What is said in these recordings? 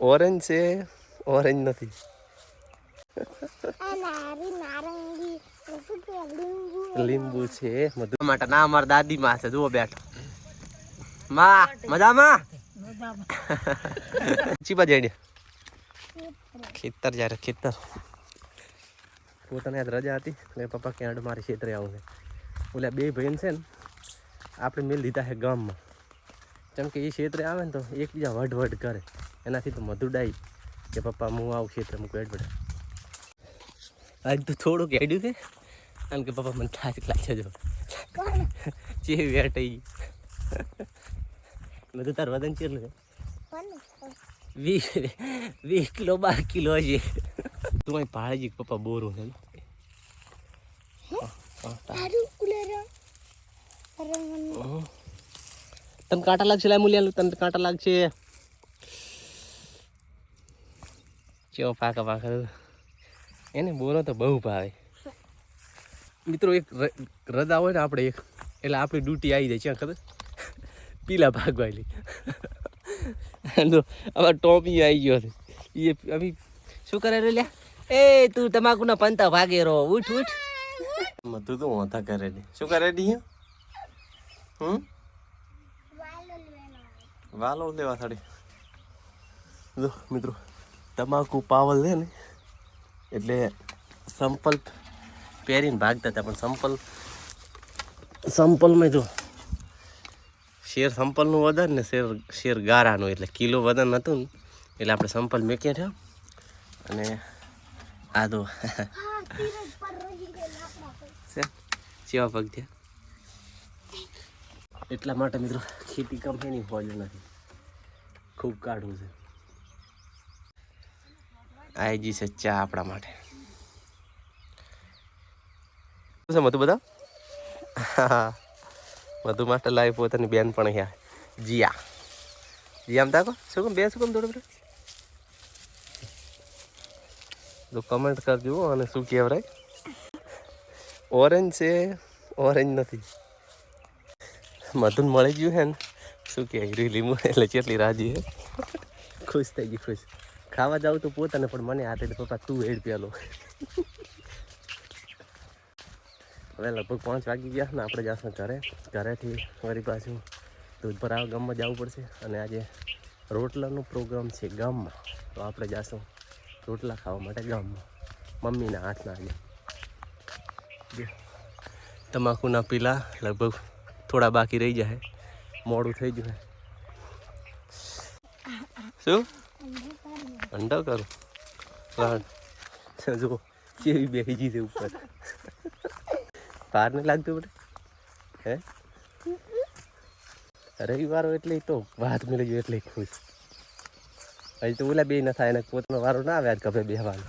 Orange છે orange નથી. આ નારી નારંગી શું કે લીંબુ? છે મધુ માટે ના અમારા દાદી માં છે જુઓ બેઠો. માં મજામાં? ચીબા જઈને ખેતર જ્યારે ખેતર. પોતાને આજ રજા હતી એટલે પપ્પા ક્યાં મારી ખેતરે આવું છે. ઓલા બે ભાઈન છે ને આપણે મેલ દીધા છે ગામમાં. કેમ કે એ ક્ષેત્રે આવે ને તો એકબીજા વઢ વઢ કરે. એનાથી તો મધુ ડાઈ કે પપ્પા હું આવું ક્ષેત્રે મૂકું એડવડ આજ તો થોડુંક હેડ્યું છે. કારણ કે પપ્પા મને થાક લાગ્યો જો. ચે ચેવી વેટ આવી બધું તાર વજન કેટલું છે? વીસ વીસ કિલો બાર કિલો છે તું અહીં પાળેજી પપ્પા બોરું છે હા, કુલર રંગ. તને કાંટા લાગશે લાય મૂલ્યા તને કાંટા લાગશે. ચેવો પાકા પાકા. એને બોલો તો બહુ ભાવે. મિત્રો એક રદા હોય ને આપણે એક, એટલે આપણી ડ્યુટી આવી જાય છે ખબર? પીલા ભાગવાલી હવે ટોપી આવી ગયો એ અભી શું કરે રે લ્યા? એ તું તમાકુના પંતા ભાગે રહો. ઉઠ ઉઠ. મધુ તો ઓથા કરે શું કરે હમ? વાલો લેવા થાળી. જો મિત્રો તમાકુ પાવલ છે ને એટલે સંપલ પહેરીને ભાગતા હતા પણ સંપલ સંપલમાં જો શેર સંપલનું વજન ને શેર શેર ગારાનું એટલે કિલો વજન હતું ને એટલે આપણે સંપલ મેક્યા છે અને આ તો ચેવા પગ થયા એટલા માટે મિત્રો ખેતી કંપનીની ફોજ નથી. ખૂબ કાઢવું છે. આઈજી છે ચા આપણા માટે. શું મધુ બધા? મધુ માસ્ટર લાઈફ પોતાની બેન પણ અહીંયા. જીયા. જીયા તાકો? શું કેમ, બે શું કેમ બધું તો કમેન્ટ કરજો અને શું કહેવાય? ઓરેન્જ છે, ઓરેન્જ નથી. મધુન મળી ગયું હે ને? શું કે હીરી લીંબુ એટલે કેટલી રાજી હે? ખુશ થઈ ગઈ, ખુશ. ખાવા જાવ તો પોતાને, પણ મને હાથે પપ્પા તું હેડ પેલો હવે લગભગ પાંચ વાગી ગયા ને, આપણે જાશું ઘરે. ઘરેથી વળી પાછું દૂધ આવ, ગામમાં જવું પડશે. અને આજે રોટલાનો પ્રોગ્રામ છે ગામમાં. તો આપણે જઈશું રોટલા ખાવા માટે ગામમાં. મમ્મીના હાથના આજે તમાકુના પીલા, લગભગ થોડા બાકી રહી જાય મોડું થઈ ગયું શું? અંડો કરું? રાણ જો, કેવી બેસી ગઈ છે ઉપર. પાર નહીં લાગતું પડે હે? રવિવારો એટલે તો વાત મળી ગયો એટલે ખુશ. હજી તો ઓલા બે ન થાય, એને પોતાનો વારો ના આવે કભે બેહવાનો.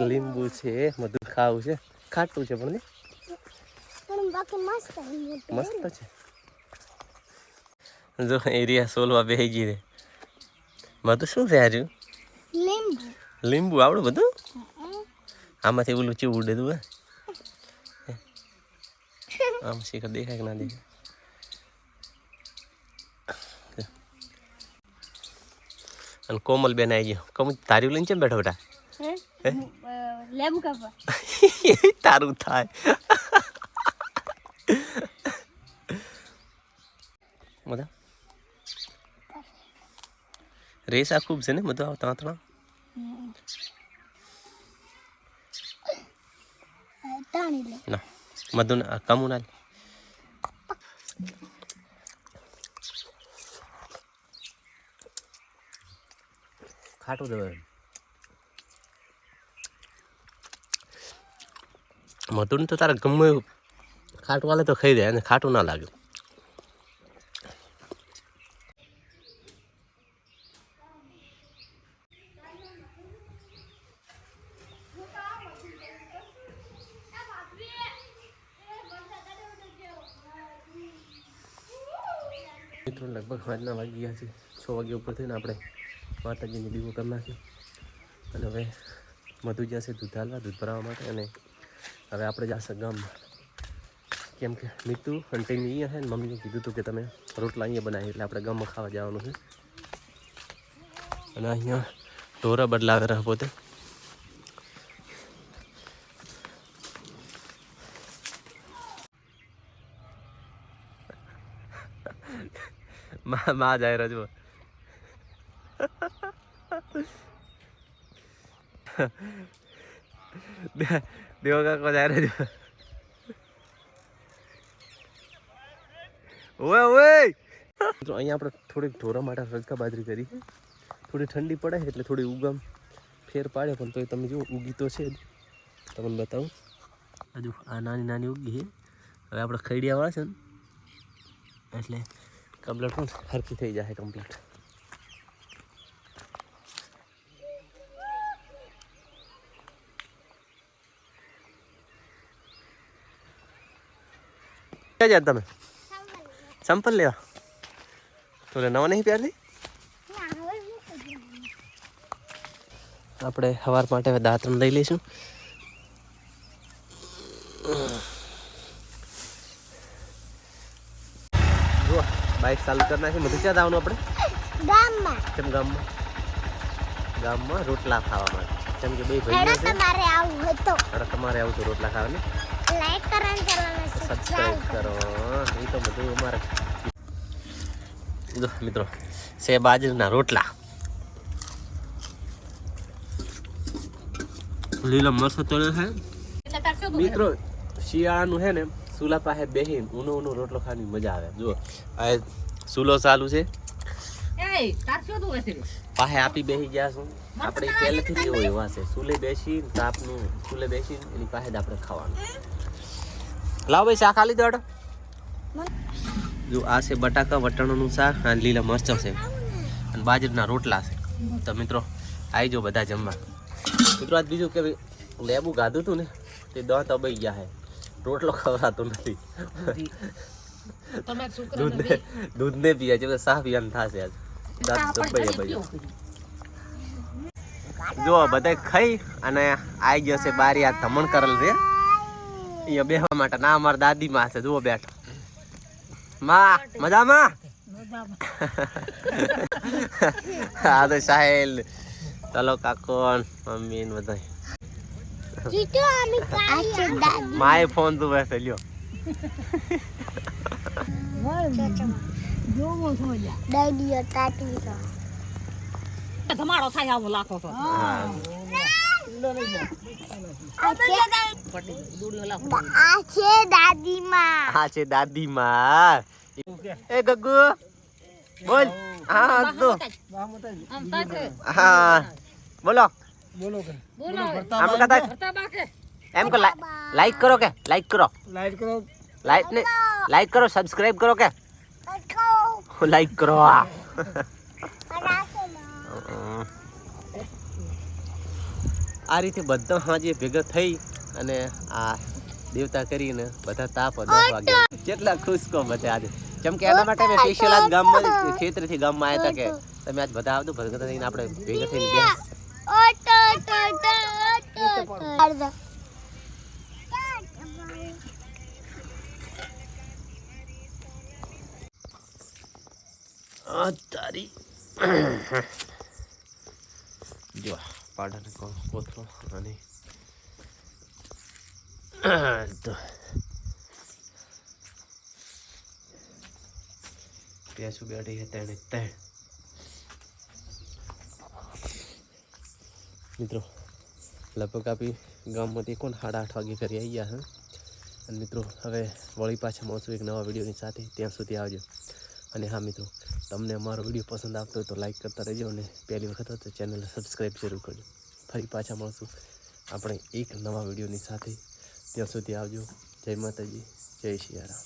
લીંબુ છે મધુર ખાવું છે. ખાટું છે પણ મસ્ત છે. જો એરિયા સોલવા બેસી ગઈ રે બધું શું છે આજુ? લીંબુ લીંબુ આવડું બધું? આમાંથી ઓલું ચીવું ઉડે તું આમ શીખર દેખાય કે ના દેખાય? અને કોમલ બેન આવી ગયો. કમ તારી લઈને કેમ બેઠો બેટા? કાપા તારું થાય. બધા રેસા ખૂબ છે ને બધું આવતા ત્રણ ના મધુ કમુ ના ખાટું દેવાય. મધુને તો તારે ગમે ખાટું વાલે તો ખાઈ દે અને ખાટું ના લાગ્યું મિત્રો લગભગ સાંજના વાગી ગયા છે. છ વાગ્યા ઉપર થઈને આપણે માતાજીની દીવો કરી નાખ્યો. અને હવે મધુ જશે દૂધ હાલવા, દૂધ ભરાવા માટે. અને હવે આપણે જશે ગામમાં. કેમ કે મિતુ અને ટીમ અહીંયા છે ને મમ્મીએ કીધું હતું કે તમે રોટલા અહીંયા બનાવી એટલે આપણે ગામમાં ખાવા જવાનું છે. અને અહીંયા ઢોરા બદલાવે રહે પોતે. માં જાય રજવો. દેવો કાકો જાય રજવો ઓય ઓય મિત્રો અહીંયા આપણે થોડીક ઢોરા માટે રજકા બાજરી કરી થોડી ઠંડી પડે એટલે થોડી ઉગમ ફેર પાડે પણ તોય તમે જુઓ ઉગી તો છે તમને બતાવું હજુ આ નાની નાની ઉગી છે હવે આપણે ખૈડિયાવાળા છે ને, એટલે કમ્પ્લેટ પણ હરકી થઈ જાય કમ્પ્લીટ. ક્યાં જાય તમે? ચંપલ લેવા. તો નવા નહીં કરું? આપણે સવાર માટે દાંતણ લઈ લઈશું. બાઇક ચાલુ કરી નાખી. બધું ક્યાં જવાનું આપણે? ગામમાં. કેમ ગામમાં? ગામમાં રોટલા ખાવા માટે. કેમ કે બે ભાઈ તમારે આવું તો તમારે આવું તો રોટલા ખાવાની. લાઈક કરો અને ચેનલને સબસ્ક્રાઇબ કરો. એ તો બધું અમારે. જો મિત્રો સે બાજરીના રોટલા. લીલો મરસો તળે છે. મિત્રો શિયાળાનું છે ને સુલા પાસે બેહીન ઊનો ઊનો રોટલો ખાવાની મજા આવે. જો આ સુલો ચાલુ છે. પાસે આપી બેસી ગયા છું. આપણે પહેલેથી જ એવો એવા છે. સુલે બેસી તાપનું સુલે બેસીને એની પાસે જ આપણે ખાવાનું. લાવ ભાઈ શાક આલી દોડ. જો આ છે બટાકા વટાણાનું શાક અને લીલા મરચાં છે. અને બાજરીના રોટલા છે. તો મિત્રો આવી જાઓ બધા જમવા. મિત્રો આજ બીજું કે ભાઈ લેબુ ગાધું હતું ને તે દાંત અબઈ ગયા હે. રોટલો ખવડાતો નથી. દૂધ ને દૂધ ને પીએ છે સાફ યાન થશે આજ. દાંત દબાઈ અબાઈ જો બધા ખાઈ અને આવી ગયો છે બારી આ ધમણ કરેલ છે. અહીંયા બેહવા માટે. ના અમારા દાદી માં છે. જુઓ બેઠ. માં મજામાં? હા તો સાહેલ. ચલો કાકો મમ્મી ને બધા જીતો અમે કાઈ દાદી. માએ ફોન તું બેસે લ્યો. દાદીઓ તાતી તો ધમાડો થાય આવું લાખો તો. હા. આ છે આ એ ગગુ બોલ. હા તો. હા. બોલો. એમ કે લાઈક કરો કે? લાઈક કરો. લાઈક કરો લાઈક ને લાઈક કરો સબસ્ક્રાઇબ કરો કે? લાઈક કરો. આ આ રીતે બધા હાજે ભેગા થઈ અને આ દેવતા કરીને બધા તાપ વાગ્યા. કેટલા ખુશ કો બધા આજે. કેમ કે એના માટે મેં સ્પેશિયલ આજ ગામમાં ખેતરથી ગામમાં આવ્યા હતા કે તમે આજ બધા આવતો ભેગા થઈને આપણે ભેગા થઈને ટો તારી જો પાડાને કોથળો અને તો. પ્યાસું છે તેણે ત્રણ. મિત્રો, લગભગ આપી ગામમાંથી કોણ સાડા આઠ વાગે ઘરે આવી ગયા છે અને મિત્રો, હવે વળી પાછા મળશું એક નવા વિડીયોની સાથે. ત્યાં સુધી આવજો. અને હા, મિત્રો તમને અમારો વીડિયો પસંદ આવતો હોય તો લાઈક કરતા રહેજો અને પહેલી વખત હોય તો ચેનલ સબસ્ક્રાઈબ જરૂર કરજો. ફરી પાછા મળશું આપણે એક નવા વિડીયોની સાથે. ત્યાં સુધી આવજો. જય માતાજી. જય શિયારામ.